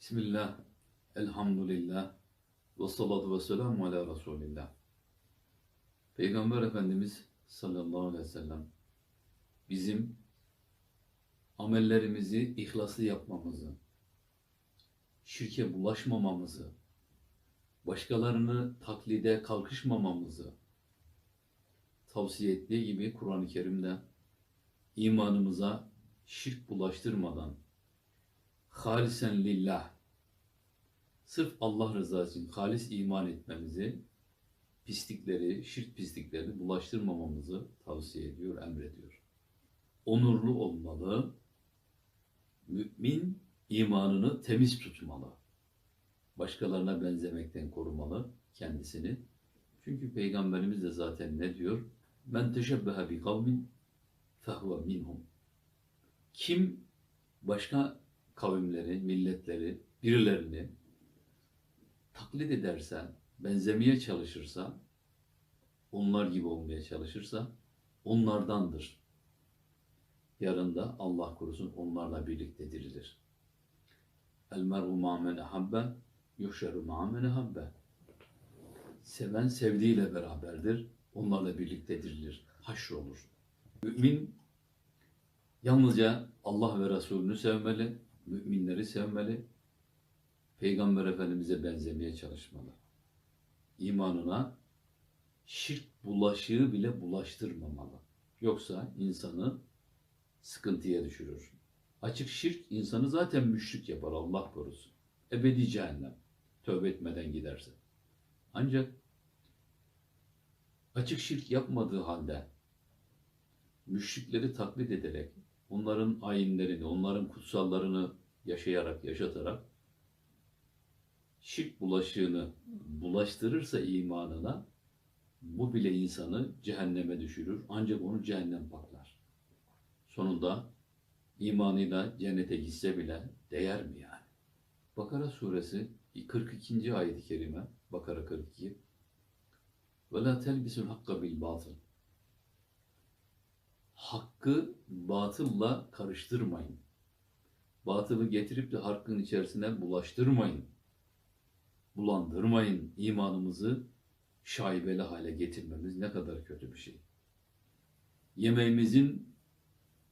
Bismillah, elhamdülillah, ve salatu ve selamu ala Resulillah. Peygamber Efendimiz sallallahu aleyhi ve sellem bizim amellerimizi ihlaslı yapmamızı, şirke bulaşmamamızı, başkalarını taklide kalkışmamamızı tavsiye ettiği gibi Kur'an-ı Kerim'de imanımıza şirk bulaştırmadan halisen lillah sırf Allah rızası için halis iman etmemizi pislikleri, şirk pisliklerini bulaştırmamamızı tavsiye ediyor, emrediyor. Onurlu olmalı, mümin imanını temiz tutmalı. Başkalarına benzemekten korumalı kendisini. Çünkü Peygamberimiz de zaten ne diyor? Men teşebbehe bi kavmin fehuve minhum. Kim başka kavimleri, milletleri, birilerini taklit ederse, benzemeye çalışırsa, onlar gibi olmaya çalışırsa onlardandır. Yarın da Allah korusun onlarla birlikte dirilir. El mer'u ma'men ehabbe, yuhşeru ma'men ehabbe. Seven sevdiğiyle beraberdir. Onlarla birlikte dirilir. Haşr olur. Mümin yalnızca Allah ve Resulünü sevmeli, müminleri sevmeli, Peygamber Efendimiz'e benzemeye çalışmalı. İmanına şirk bulaşığı bile bulaştırmamalı. Yoksa insanı sıkıntıya düşürür. Açık şirk insanı zaten müşrik yapar Allah korusun. Ebedi cehennem. Tövbe etmeden giderse. Ancak açık şirk yapmadığı halde müşrikleri taklit ederek onların ayinlerini, onların kutsallarını yaşayarak, yaşatarak şirk bulaşığını bulaştırırsa imanına bu bile insanı cehenneme düşürür. Ancak onu cehennem paklar. Sonunda imanıyla cennete gitse bile değer mi yani? Bakara suresi 42. ayet-i kerime Bakara 42 ve la telbisul hakka bil batıl hakkı batılla karıştırmayın. Batılı getirip de hakkın içerisine bulaştırmayın. Bulandırmayın. İmanımızı şaibeli hale getirmemiz ne kadar kötü bir şey. Yemeğimizin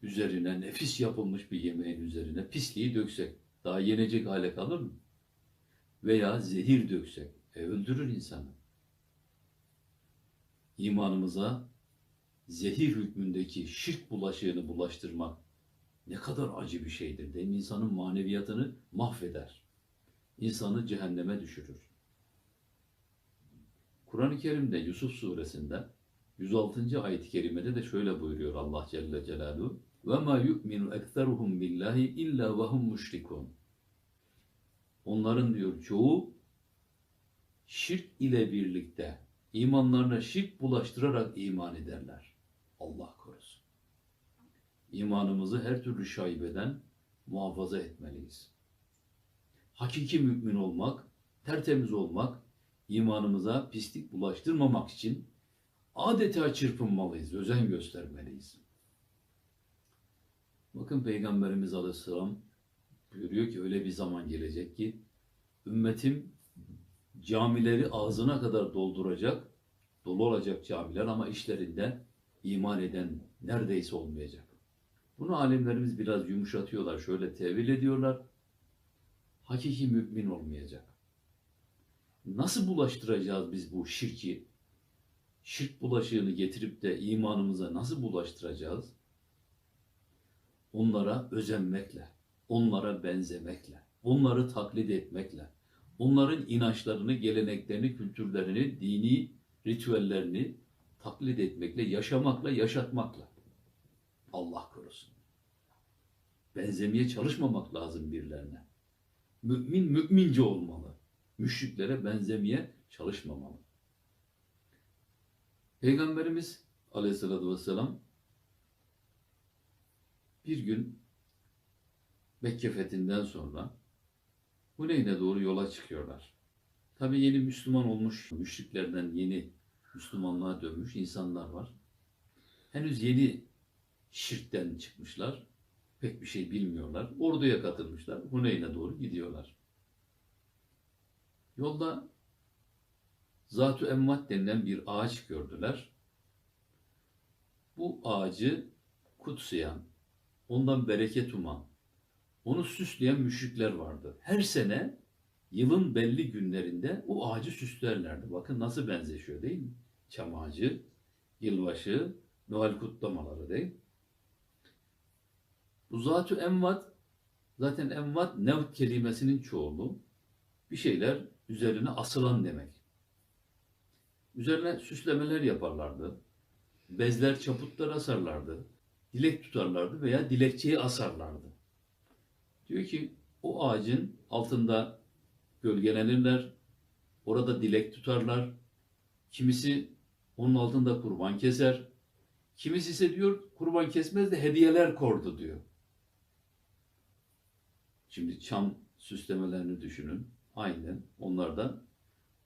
üzerine, nefis yapılmış bir yemeğin üzerine pisliği döksek daha yenecek hale kalır mı? Veya zehir döksek, e, öldürür insanı. İmanımıza zehir hükmündeki şirk bulaşığını bulaştırmak ne kadar acı bir şeydir değil mi? İnsanın maneviyatını mahveder. İnsanı cehenneme düşürür. Kur'an-ı Kerim'de Yusuf suresinde 106. ayet-i kerimede de şöyle buyuruyor Allah Celle Celaluhu. وَمَا يُؤْمِنُ اَكْثَرُهُمْ بِاللّٰهِ اِلَّا وَهُمْ مُشْرِكُونَ Onların diyor çoğu şirk ile birlikte imanlarına şirk bulaştırarak iman ederler. Allah korusun. İmanımızı her türlü şaibeden muhafaza etmeliyiz. Hakiki mümin olmak, tertemiz olmak, imanımıza pislik bulaştırmamak için adeta çırpınmalıyız, özen göstermeliyiz. Bakın Peygamberimiz Aleyhisselam buyuruyor ki öyle bir zaman gelecek ki ümmetim camileri ağzına kadar dolduracak, dolu olacak camiler ama işlerinde iman eden neredeyse olmayacak. Bunu alimlerimiz biraz yumuşatıyorlar, şöyle tevil ediyorlar. Hakiki mümin olmayacak. Nasıl bulaştıracağız biz bu şirki? Şirk bulaşığını getirip de imanımıza nasıl bulaştıracağız? Onlara özenmekle, onlara benzemekle, onları taklit etmekle, onların inançlarını, geleneklerini, kültürlerini, dini ritüellerini taklit etmekle, yaşamakla, yaşatmakla. Allah korusun. Benzemeye çalışmamak lazım birilerine. Mümin mümince olmalı. Müşriklere benzemeye çalışmamalı. Peygamberimiz aleyhissalatü vesselam bir gün Mekke fethinden sonra Huneyn'e doğru yola çıkıyorlar. Tabi yeni Müslüman olmuş, müşriklerden yeni Müslümanlığa dönmüş insanlar var. Henüz yeni şirkten çıkmışlar. Pek bir şey bilmiyorlar. Orduya katılmışlar. Huneyn'e doğru gidiyorlar. Yolda Zat-ı Emvat denilen bir ağaç gördüler. Bu ağacı kutsayan, ondan bereket uman, onu süsleyen müşrikler vardı. Her sene yılın belli günlerinde o ağacı süslerlerdi. Bakın nasıl benzeşiyor değil mi? Çam ağacı, yılbaşı, Noel kutlamaları değil. Bu zat emvat, zaten emvat nevt kelimesinin çoğulu. Bir şeyler üzerine asılan demek. Üzerine süslemeler yaparlardı. Bezler, çaputlar asarlardı. Dilek tutarlardı veya dilekçeyi asarlardı. Diyor ki o ağacın altında gölgelenirler. Orada dilek tutarlar. Kimisi onun altında kurban keser. Kimisi ise diyor kurban kesmez de hediyeler kordu diyor. Şimdi çam süslemelerini düşünün. Aynen onlardan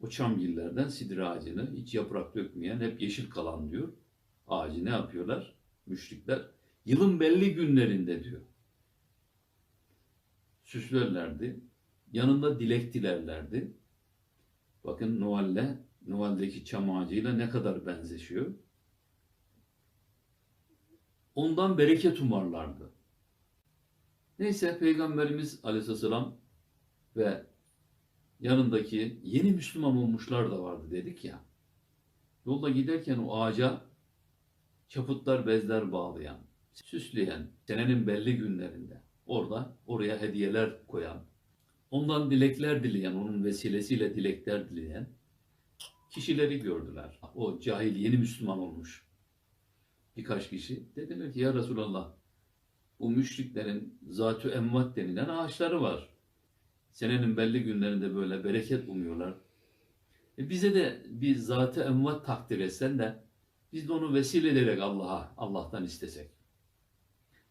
o çamgillerden sidir ağacını hiç yaprak dökmeyen hep yeşil kalan diyor. Ağacı ne yapıyorlar? Müşrikler. Yılın belli günlerinde diyor. Süslerlerdi. Yanında dilek dilerlerdi. Bakın Noel'le, Noel'deki çam ağacıyla ne kadar benzeşiyor. Ondan bereket umarlardı. Neyse Peygamberimiz Aleyhisselam ve yanındaki yeni Müslüman olmuşlar da vardı dedik ya. Yolda giderken o ağaca çaputlar bezler bağlayan, süsleyen, senenin belli günlerinde orada oraya hediyeler koyan, ondan dilekler dileyen, onun vesilesiyle dilekler dileyen kişileri gördüler. O cahil yeni Müslüman olmuş birkaç kişi. Dediler ki ya Resulallah bu müşriklerin zatü emvat denilen ağaçları var. Senenin belli günlerinde böyle bereket umuyorlar. E bize de bir zatı emvat takdir etsen de biz de onu vesile ederek Allah'a, Allah'tan istesek.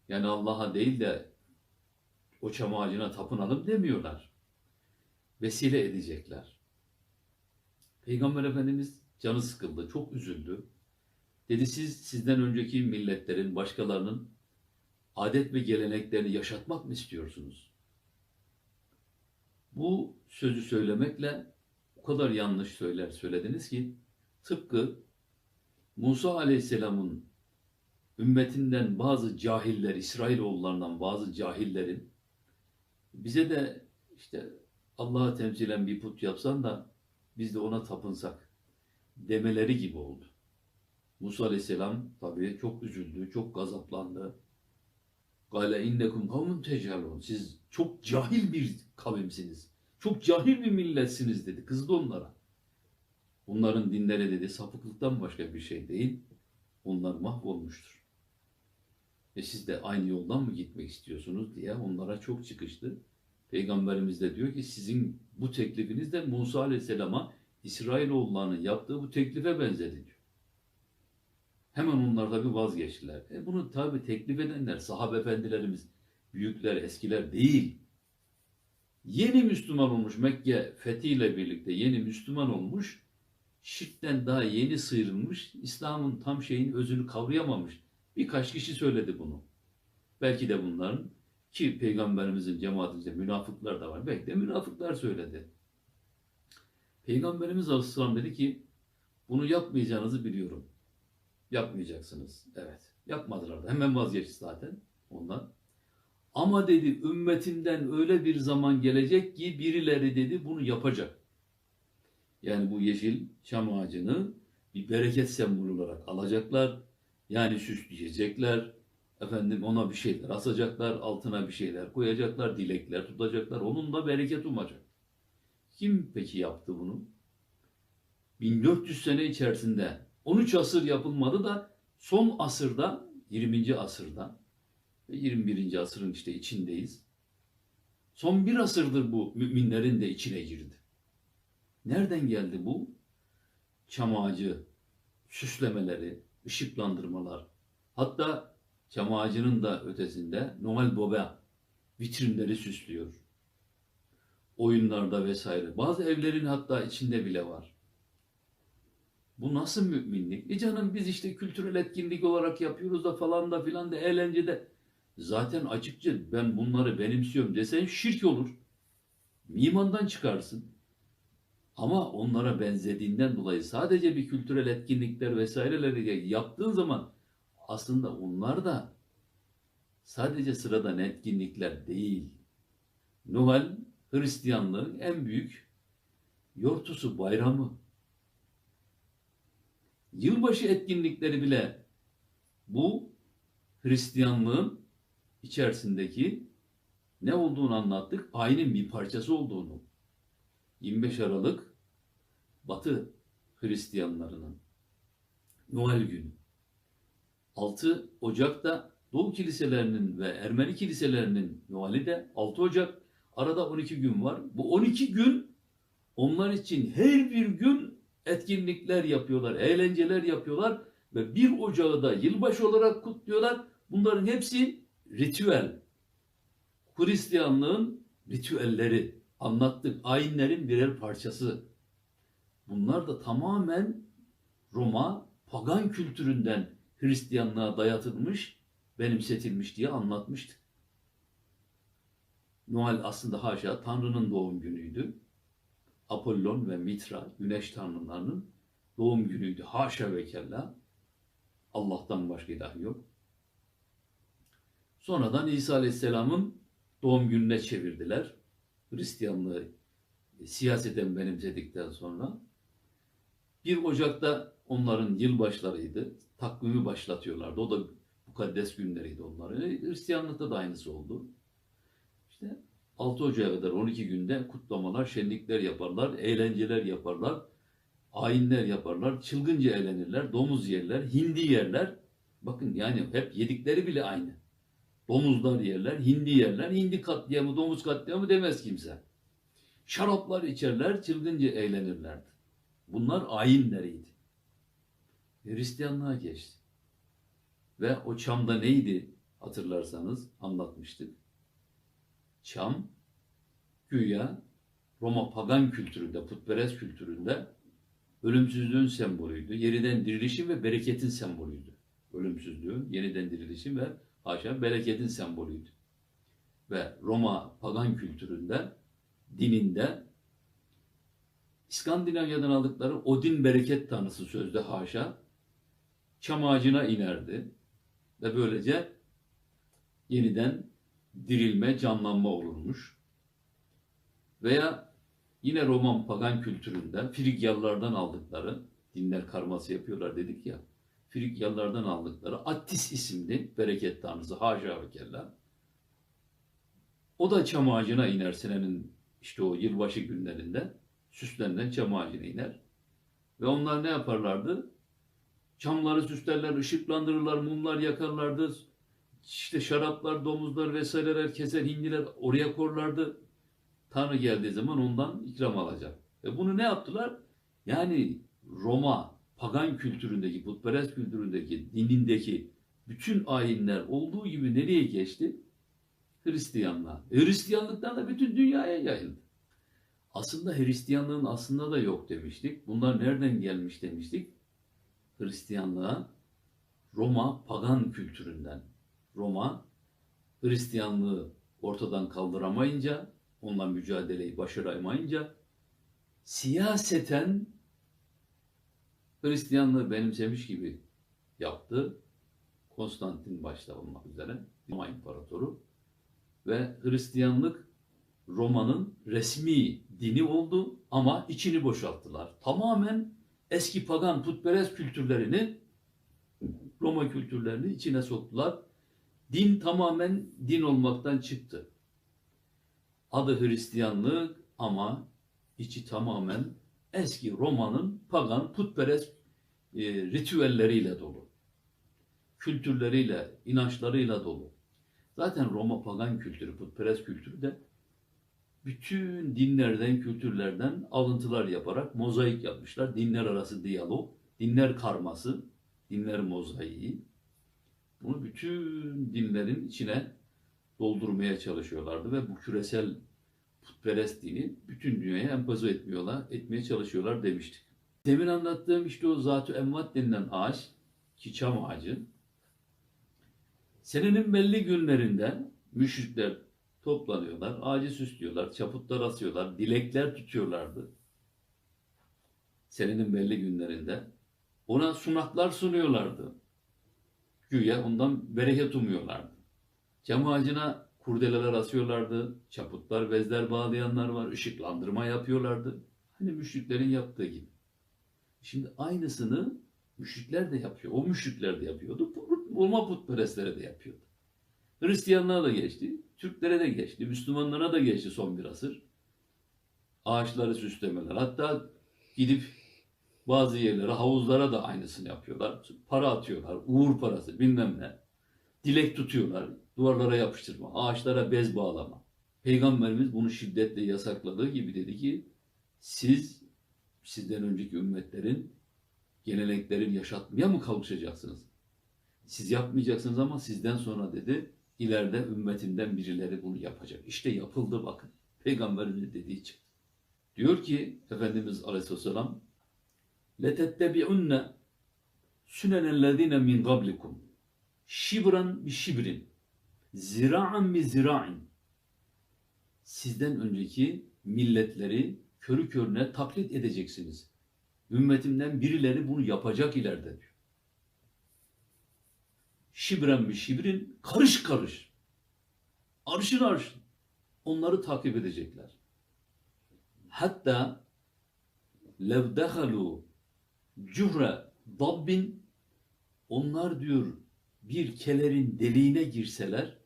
Yani Allah'a değil de o çam ağacına tapınalım demiyorlar. Vesile edecekler. Peygamber Efendimiz canı sıkıldı, çok üzüldü. Dedi siz sizden önceki milletlerin, başkalarının adet ve geleneklerini yaşatmak mı istiyorsunuz? Bu sözü söylemekle o kadar yanlış söyler söylediniz ki tıpkı Musa Aleyhisselam'ın ümmetinden bazı cahiller, İsrailoğullarından bazı cahillerin bize de işte Allah'a temsilen bir put yapsan da biz de ona tapınsak demeleri gibi oldu. Musa Aleyhisselam tabii çok üzüldü, çok gazaplandı. Gale innekum kavmun techalun. Siz çok cahil bir kavimsiniz. Çok cahil bir milletsiniz dedi. Kızdı onlara. Bunların dinleri dedi sapıklıktan başka bir şey değil. Onlar mahvolmuştur. E siz de aynı yoldan mı gitmek istiyorsunuz diye onlara çok çıkıştı. Peygamberimiz de diyor ki sizin bu teklifiniz de Musa Aleyhisselam'a İsrailoğullarının yaptığı bu teklife benzedi diyor. Hemen onlar da bir vazgeçtiler. E bunu tabi teklif edenler sahabe efendilerimiz, büyükler, eskiler değil. Yeni Müslüman olmuş Mekke fethiyle birlikte yeni Müslüman olmuş, şirkten daha yeni sıyrılmış, İslam'ın tam şeyin özünü kavrayamamış. Birkaç kişi söyledi bunu. Belki de bunların ki peygamberimizin cemaatinde münafıklar da var. Belki de münafıklar söyledi. Peygamberimiz Aleyhisselam dedi ki bunu yapmayacağınızı biliyorum. Yapmayacaksınız. Evet. Yapmadılar da. Hemen vazgeçti zaten ondan. Ama dedi ümmetinden öyle bir zaman gelecek ki birileri dedi bunu yapacak. Yani bu yeşil çam ağacını bir bereket sembolü olarak alacaklar. Yani süsleyecekler. Efendim ona bir şeyler asacaklar. Altına bir şeyler koyacaklar. Dilekler tutacaklar. Onun da bereket umacak. Kim peki yaptı bunu? 1400 sene içerisinde 13 asır yapılmadı da son asırda 20. asırda ve 21. asırın işte içindeyiz. Son bir asırdır bu müminlerin de içine girdi. Nereden geldi bu? Çam ağacı, süslemeleri, ışıklandırmalar. Hatta çam ağacının da ötesinde Noel Baba vitrinleri süslüyor. Oyunlarda vesaire. Bazı evlerin hatta içinde bile var. Bu nasıl müminlik? E canım biz işte kültürel etkinlik olarak yapıyoruz da falan da filan da eğlencede. Zaten açıkça ben bunları benimsiyorum desen şirk olur. İmandan çıkarsın. Ama onlara benzediğinden dolayı sadece bir kültürel etkinlikler vesaireleri yaptığın zaman aslında onlar da sadece sıradan etkinlikler değil. Noel Hristiyanlığın en büyük yortusu bayramı. Yılbaşı etkinlikleri bile bu Hristiyanlığın içerisindeki ne olduğunu anlattık. Ayinin bir parçası olduğunu. 25 Aralık Batı Hristiyanlarının Noel günü. 6 Ocak'ta Doğu kiliselerinin ve Ermeni kiliselerinin Noel'i de 6 Ocak. Arada 12 gün var. Bu 12 gün onlar için her bir gün etkinlikler yapıyorlar, eğlenceler yapıyorlar ve 1 Ocağı da yılbaşı olarak kutluyorlar. Bunların hepsi ritüel. Hristiyanlığın ritüelleri anlattık. Ayinlerin birer parçası. Bunlar da tamamen Roma pagan kültüründen Hristiyanlığa dayatılmış, benimsetilmiş diye anlatmıştık. Noel aslında haşa Tanrı'nın doğum günüydü. Apollon ve Mitra, güneş tanrılarının doğum günüydü. Haşa ve kella. Allah'tan başka ilah yok. Sonradan İsa Aleyhisselam'ın doğum gününe çevirdiler. Hristiyanlığı siyaseten benimsedikten sonra. 1 Ocak'ta onların yılbaşlarıydı. Takvimi başlatıyorlardı. O da mukaddes günleriydi onların. Hristiyanlıkta da aynısı oldu. İşte 6 Ocak'a kadar 12 günde kutlamalar, şenlikler yaparlar, eğlenceler yaparlar, ayinler yaparlar, çılgınca eğlenirler, domuz yerler, hindi yerler. Bakın yani hep yedikleri bile aynı. Domuzlar yerler, hindi yerler. Hindi katliamı, domuz katliamı demez kimse. Şaraplar içerler, çılgınca eğlenirlerdi. Bunlar ayinleriydi. Hristiyanlığa geçti. Ve o çamda neydi hatırlarsanız anlatmıştık. Çam, güya Roma pagan kültüründe, putperest kültüründe ölümsüzlüğün sembolüydü. Yeniden dirilişin ve bereketin sembolüydü. Ölümsüzlüğün, yeniden dirilişin ve haşa bereketin sembolüydü. Ve Roma pagan kültüründe, dininde İskandinavya'dan aldıkları Odin bereket tanrısı sözde haşa çam ağacına inerdi ve böylece yeniden dirilme, canlanma olurmuş. Veya yine Roman pagan kültüründe Frigyalılardan aldıkları dinler karması yapıyorlar dedik ya. Frigyalılardan aldıkları Attis isimli bereket tanrısı haşa ve kella. O da çam ağacına iner senenin işte o yılbaşı günlerinde süslenilen çam ağacına iner. Ve onlar ne yaparlardı? Çamları süslerler, ışıklandırırlar, mumlar yakarlardı. İşte şaraplar, domuzlar vesaireler, keser, hindiler oraya korlardı. Tanrı geldiği zaman ondan ikram alacak. Ve bunu ne yaptılar? Yani Roma, pagan kültüründeki, putperest kültüründeki, dinindeki bütün ayinler olduğu gibi nereye geçti? Hristiyanlığa. E, Hristiyanlıktan da bütün dünyaya yayıldı. Aslında Hristiyanlığın aslında da yok demiştik. Bunlar nereden gelmiş demiştik? Hristiyanlığa Roma pagan kültüründen. Roma Hristiyanlığı ortadan kaldıramayınca, onunla mücadeleyi başaramayınca siyaseten Hristiyanlığı benimsemiş gibi yaptı. Konstantin başta olmak üzere Roma İmparatoru ve Hristiyanlık Roma'nın resmi dini oldu ama içini boşalttılar. Tamamen eski pagan putperest kültürlerini Roma kültürlerini içine soktular. Din tamamen din olmaktan çıktı. Adı Hristiyanlık ama içi tamamen eski Roma'nın pagan putperest e, ritüelleriyle dolu. Kültürleriyle, inançlarıyla dolu. Zaten Roma pagan kültürü, putperest kültürü de bütün dinlerden, kültürlerden alıntılar yaparak mozaik yapmışlar. Dinler arası diyalog, dinler karması, dinler mozaiği. Bunu bütün dinlerin içine doldurmaya çalışıyorlardı ve bu küresel putperest dini bütün dünyaya empoze etmiyorlar, etmeye çalışıyorlar demiştik. Demin anlattığım işte o zat-ı emvat denilen ağaç, ki çam ağacı, senenin belli günlerinde müşrikler toplanıyorlar, ağacı süslüyorlar, çaputlar asıyorlar, dilekler tutuyorlardı. senenin belli günlerinde ona sunaklar sunuyorlardı. Güya ondan bereket umuyorlardı. Cam ağacına kurdeleler asıyorlardı, çaputlar, bezler bağlayanlar var, ışıklandırma yapıyorlardı. Hani müşriklerin yaptığı gibi. Şimdi aynısını müşrikler de yapıyor. O müşrikler de yapıyordu. Olma putperestlere de yapıyordu. Hristiyanlığa da geçti, Türklere de geçti, Müslümanlara da geçti son bir asır. Ağaçları süslemeler. Hatta gidip bazı yerlere, havuzlara da aynısını yapıyorlar. Para atıyorlar, uğur parası bilmem ne. Dilek tutuyorlar, duvarlara yapıştırma, ağaçlara bez bağlama. Peygamberimiz bunu şiddetle yasakladığı gibi dedi ki, siz sizden önceki ümmetlerin geleneklerini yaşatmaya mı kalkışacaksınız? Siz yapmayacaksınız ama sizden sonra dedi, ileride ümmetimden birileri bunu yapacak. İşte yapıldı bakın. Peygamberimiz dediği için. Diyor ki Efendimiz Aleyhisselam لَتَتَّبِعُنَّ سُنَنَ الَّذ۪ينَ مِنْ قَبْلِكُمْ şibran bi şibrin, zira'an bi zira'in. Sizden önceki milletleri körü körüne taklit edeceksiniz. Ümmetimden birileri bunu yapacak ileride diyor. Şibren bi şibrin, karış karış. Arşın arşın. Onları takip edecekler. Hatta lev dehalu cuhre dabbin onlar diyor bir kelerin deliğine girseler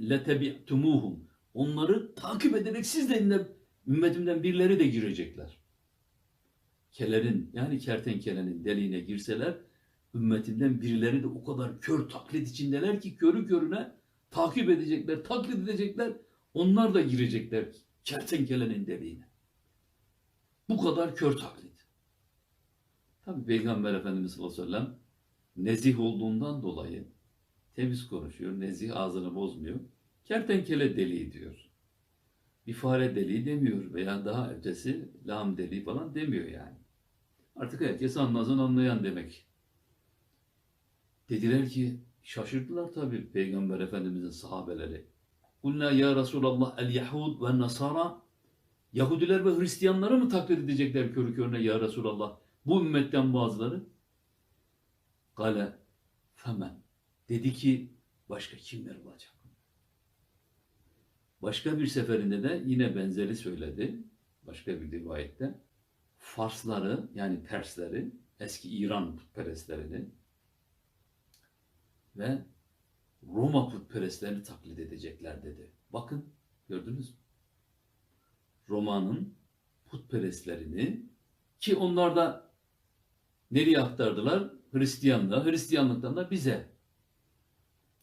letebi'tumuhum onları takip ederek siz de ümmetimden birileri de girecekler. Kelerin yani kertenkelenin deliğine girseler ümmetimden birileri de o kadar kör taklit içindeler ki körü körüne takip edecekler, taklit edecekler. Onlar da girecekler kertenkelenin deliğine. Bu kadar kör taklit. Tabi Peygamber Efendimiz sallallahu aleyhi ve sellem nezih olduğundan dolayı temiz konuşuyor. Nezih ağzını bozmuyor. Kertenkele deliği diyor. Bir fare deliği demiyor veya daha ötesi lağım deliği falan demiyor yani. Artık herkes anlasın anlayan demek. Dediler ki şaşırdılar tabi Peygamber Efendimizin sahabeleri. Kulna ya Resulallah el Yahud ve Nasara Yahudiler ve Hristiyanları mı taklit edecekler körü körüne ya Resulallah? Bu ümmetten bazıları. Kale femen. Dedi ki başka kimler olacak? Başka bir seferinde de yine benzeri söyledi. Başka bir rivayette. Farsları yani Persleri, eski İran putperestlerini ve Roma putperestlerini taklit edecekler dedi. Bakın gördünüz mü? Roma'nın putperestlerini ki onlar da nereye aktardılar? Hristiyanlığa, Hristiyanlıktan da bize.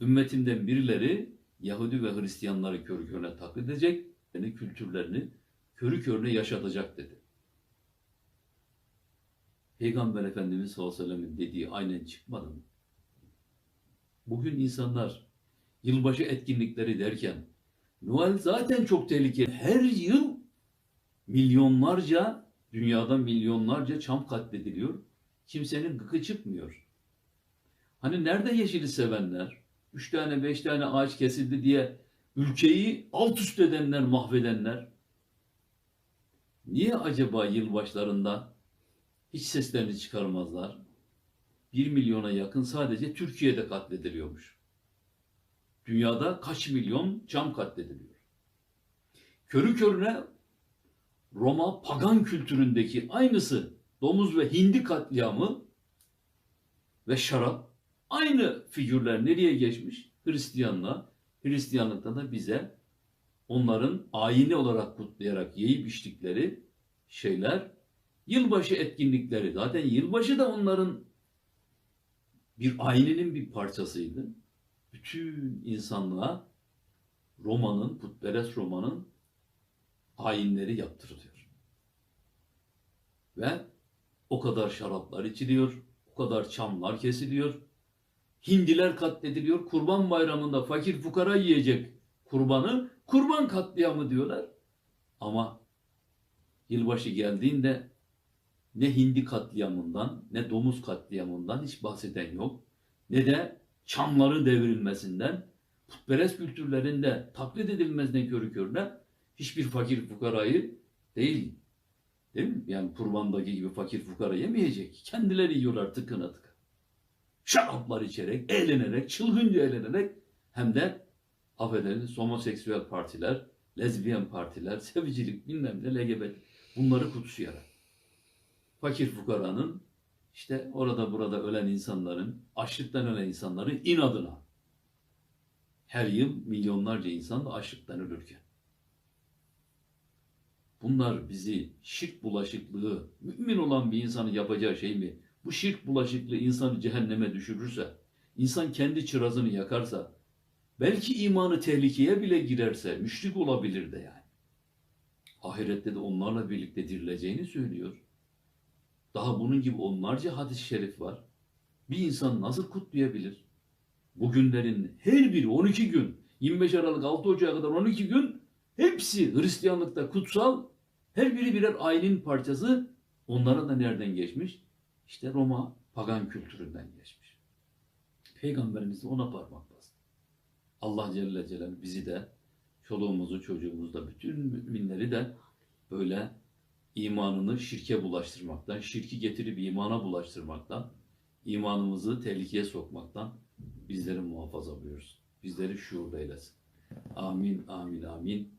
Ümmetimden birileri Yahudi ve Hristiyanları körü körüne taklit edecek, yani kültürlerini körü körüne yaşatacak dedi. Peygamber Efendimiz sallallahu aleyhi ve sellem'in dediği aynen çıkmadı mı? Bugün insanlar yılbaşı etkinlikleri derken Noel zaten çok tehlikeli. Her yıl milyonlarca, dünyada milyonlarca çam katlediliyor. Kimsenin gıkı çıkmıyor. Hani nerede yeşili sevenler? Üç tane, beş tane ağaç kesildi diye ülkeyi alt üst edenler, mahvedenler. Niye acaba yılbaşlarında hiç seslerini çıkarmazlar? Bir milyona yakın sadece Türkiye'de katlediliyormuş. Dünyada kaç milyon çam katlediliyor. Körü körüne Roma pagan kültüründeki aynısı domuz ve hindi katliamı ve şarap aynı figürler nereye geçmiş? Hristiyanlığa. Hristiyanlıkta da bize onların ayini olarak kutlayarak yiyip içtikleri şeyler yılbaşı etkinlikleri. Zaten yılbaşı da onların bir ayninin bir parçasıydı. Bütün insanlığa Roma'nın, putperest Roma'nın ayinleri yaptırılıyor. Ve o kadar şaraplar içiliyor, o kadar çamlar kesiliyor, hindiler katlediliyor, kurban bayramında fakir fukara yiyecek kurbanı, kurban katliamı diyorlar. Ama yılbaşı geldiğinde ne hindi katliamından, ne domuz katliamından hiç bahseden yok. Ne de çamların devrilmesinden, putperest kültürlerinde taklit edilmesinden körü körüne hiçbir fakir fukarayı değil Değil mi? Yani kurbandaki gibi fakir fukara yemeyecek. Kendileri yiyorlar tıkına tıkına. Şaraplar içerek, eğlenerek, çılgınca eğlenerek hem de affedersiniz homoseksüel partiler, lezbiyen partiler, sevicilik bilmem ne LGBT bunları kutsayarak. Fakir fukaranın işte orada burada ölen insanların, açlıktan ölen insanların inadına her yıl milyonlarca insan da açlıktan ölürken. Bunlar bizi şirk bulaşıklığı, mümin olan bir insanın yapacağı şey mi? Bu şirk bulaşıklığı insanı cehenneme düşürürse, insan kendi çırazını yakarsa, belki imanı tehlikeye bile girerse, müşrik olabilir de yani. Ahirette de onlarla birlikte dirileceğini söylüyor. Daha bunun gibi onlarca hadis-i şerif var. Bir insan nasıl kutlayabilir? Bugünlerin her biri 12 gün, 25 Aralık 6 Ocak'a kadar 12 gün hepsi Hristiyanlıkta kutsal, her biri birer ayinin parçası. Onlara da nereden geçmiş? İşte Roma pagan kültüründen geçmiş. Peygamberimiz de ona parmak bastı. Allah Celle Celaluhu bizi de, çoluğumuzu, çocuğumuzu da, bütün müminleri de böyle imanını şirke bulaştırmaktan, şirki getirip imana bulaştırmaktan, imanımızı tehlikeye sokmaktan bizleri muhafaza buyursun. Bizleri şuurda eylesin. Amin, amin, amin.